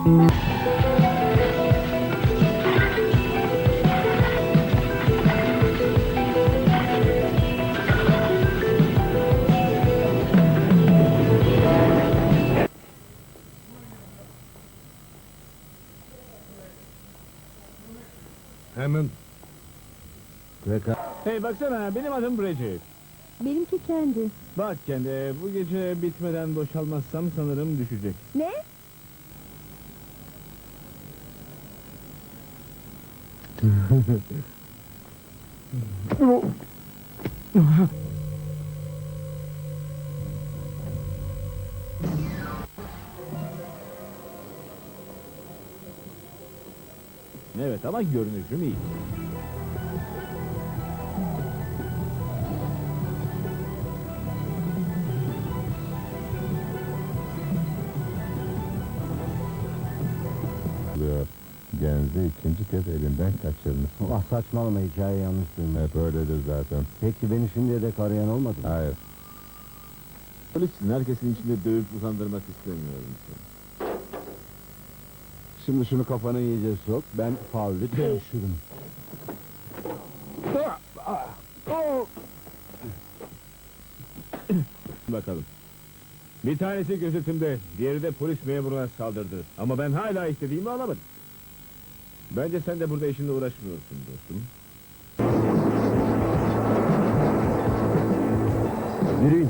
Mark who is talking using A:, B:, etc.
A: Hammond.
B: Pekala.
C: Hey baksana benim adım Recep.
D: Benimki kendi.
C: Bak kendi bu gece bitmeden boşalmazsam sanırım düşecek.
D: Ne?
C: Evet ama görünüşüm iyi.
A: Diyor. Genzi ikinci kez elinden kaçırmış.
B: Ah saçmalama hikaye yanlış duymuş.
A: Hep öyledir zaten.
B: Peki beni şimdiye dek arayan olmadı mı?
A: Hayır.
C: Polissin herkesin içinde dövüp usandırmak istemiyorum.
B: Şimdi şunu kafana iyice sok. Ben faulü dövüşürüm.
C: Bakalım. Bir tanesi gözetimde, diğeri de polis memuruna saldırdı. Ama ben hala istediğimi alamadım. Bence sen de burada işinle uğraşmıyorsun dostum.
B: Yürüyün.